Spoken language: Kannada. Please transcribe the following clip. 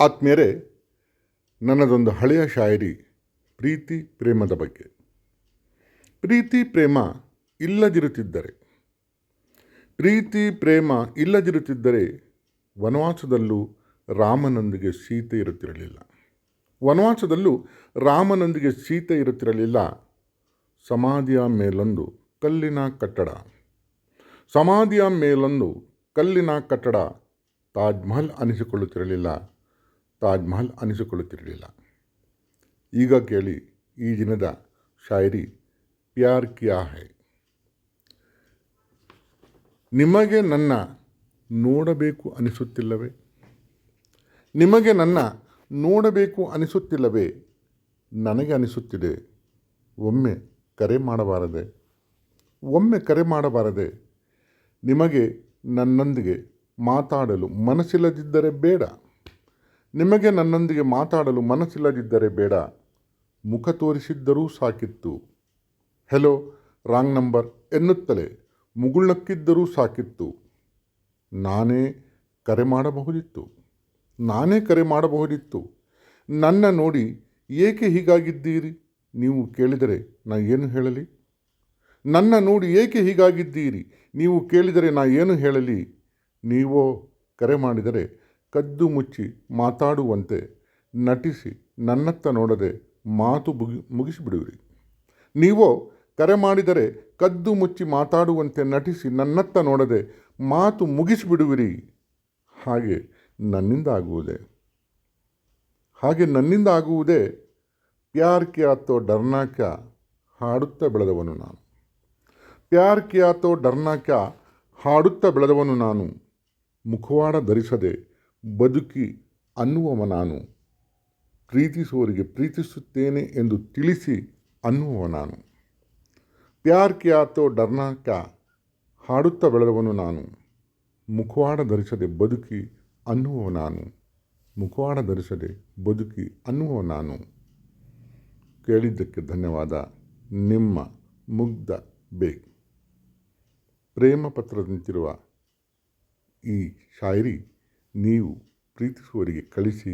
ಆತ್ಮೀಯರೇ, ನನ್ನದೊಂದು ಹಳೆಯ ಶಾಯರಿ, ಪ್ರೀತಿ ಪ್ರೇಮದ ಬಗ್ಗೆ. ಪ್ರೀತಿ ಪ್ರೇಮ ಇಲ್ಲದಿರುತ್ತಿದ್ದರೆ, ಪ್ರೀತಿ ಪ್ರೇಮ ಇಲ್ಲದಿರುತ್ತಿದ್ದರೆ ವನವಾಸದಲ್ಲೂ ರಾಮನೊಂದಿಗೆ ಸೀತೆ ಇರುತ್ತಿರಲಿಲ್ಲ. ವನವಾಸದಲ್ಲೂ ರಾಮನೊಂದಿಗೆ ಸೀತೆ ಇರುತ್ತಿರಲಿಲ್ಲ. ಸಮಾಧಿಯ ಮೇಲೊಂದು ಕಲ್ಲಿನ ಕಟ್ಟಡ. ಸಮಾಧಿಯ ಮೇಲೊಂದು ಕಲ್ಲಿನ ಕಟ್ಟಡ ತಾಜ್ಮಹಲ್ ಅನಿಸಿಕೊಳ್ಳುತ್ತಿರಲಿಲ್ಲ. ತಾಜ್ ಮಹಲ್ ಅನಿಸಿಕೊಳ್ಳುತ್ತಿರಲಿಲ್ಲ. ಈಗ ಕೇಳಿ ಈ ದಿನದ ಶಾಯರಿ ಪ್ಯಾರ್ ಕ್ಯಾ ಹೈ? ನಿಮಗೆ ನನ್ನ ನೋಡಬೇಕು ಅನಿಸುತ್ತಿಲ್ಲವೇ? ನಿಮಗೆ ನನ್ನ ನೋಡಬೇಕು ಅನಿಸುತ್ತಿಲ್ಲವೇ? ನನಗೆ ಅನಿಸುತ್ತಿದೆ. ಒಮ್ಮೆ ಕರೆ ಮಾಡಬಾರದೆ. ಒಮ್ಮೆ ಕರೆ ಮಾಡಬಾರದೆ. ನಿಮಗೆ ನನ್ನೊಂದಿಗೆ ಮಾತಾಡಲು ಮನಸ್ಸಿಲ್ಲದಿದ್ದರೆ ಬೇಡ. ನಿಮಗೆ ನನ್ನೊಂದಿಗೆ ಮಾತಾಡಲು ಮನಸ್ಸಿಲ್ಲದಿದ್ದರೆ ಬೇಡ. ಮುಖ ತೋರಿಸಿದ್ದರೂ ಸಾಕಿತ್ತು. ಹೆಲೋ ರಾಂಗ್ ನಂಬರ್ ಎನ್ನುತ್ತಲೇ ಮುಗುಳ್ನಕ್ಕಿದ್ದರೂ ಸಾಕಿತ್ತು. ನಾನೇ ಕರೆ ಮಾಡಬಹುದಿತ್ತು. ನಾನೇ ಕರೆ ಮಾಡಬಹುದಿತ್ತು. ನನ್ನ ನೋಡಿ ಏಕೆ ಹೀಗಾಗಿದ್ದೀರಿ? ನೀವು ಕೇಳಿದರೆ ನಾ ಏನು ಹೇಳಲಿ? ನನ್ನ ನೋಡಿ ಏಕೆ ಹೀಗಾಗಿದ್ದೀರಿ? ನೀವು ಕೇಳಿದರೆ ನಾ ಏನು ಹೇಳಲಿ? ನೀವೋ ಕರೆ ಮಾಡಿದರೆ ಕದ್ದು ಮುಚ್ಚಿ ಮಾತಾಡುವಂತೆ ನಟಿಸಿ ನನ್ನತ್ತ ನೋಡದೆ ಮಾತು ಮುಗಿ ಮುಗಿಸಿಬಿಡುವಿರಿ. ನೀವೋ ಕರೆ ಮಾಡಿದರೆ ಕದ್ದು ಮುಚ್ಚಿ ಮಾತಾಡುವಂತೆ ನಟಿಸಿ ನನ್ನತ್ತ ನೋಡದೆ ಮಾತು ಮುಗಿಸಿಬಿಡುವಿರಿ. ಹಾಗೆ ನನ್ನಿಂದ ಆಗುವುದೇ ಹಾಗೆ ನನ್ನಿಂದ ಆಗುವುದೇ ಪ್ಯಾರ್ ಕ್ಯಾ ತೋ ಡರ್ನಾ ಕ್ಯಾ? ಹಾಡುತ್ತಾ ಬೆಳೆದವನು ನಾನು. ಪ್ಯಾರ್ ಕ್ಯಾ ತೋ ಡರ್ನಾ ಕ್ಯಾ? ಹಾಡುತ್ತಾ ಬೆಳೆದವನು ನಾನು. ಮುಖವಾಡ ಧರಿಸದೆ ಬದುಕಿ ಅನ್ನುವವ ನಾನು, ಪ್ರೀತಿಸುವವರಿಗೆ ಪ್ರೀತಿಸುತ್ತೇನೆ ಎಂದು ತಿಳಿಸಿ ಅನ್ನುವವ ನಾನು. ಪ್ಯಾರ್ ಕಿಯಾ ತೋ ಡರ್ನಾ ಕ್ಯಾ ಹಾಡುತ್ತಾ ಬೆಳೆದವನು ನಾನು. ಮುಖವಾಡ ಧರಿಸದೆ ಬದುಕಿ ಅನ್ನುವವ ನಾನು. ಮುಖವಾಡ ಧರಿಸದೆ ಬದುಕಿ ಅನ್ನುವ ನಾನು. ಕೇಳಿದ್ದಕ್ಕೆ ಧನ್ಯವಾದ. ನಿಮ್ಮ ಮುಗ್ಧ ಬೇಗ್. ಪ್ರೇಮ ಪತ್ರದಂತಿರುವ ಈ ಶಾಯರಿ ನೀವು ಪ್ರೀತಿಸುವವರಿಗೆ ಕಳಿಸಿ.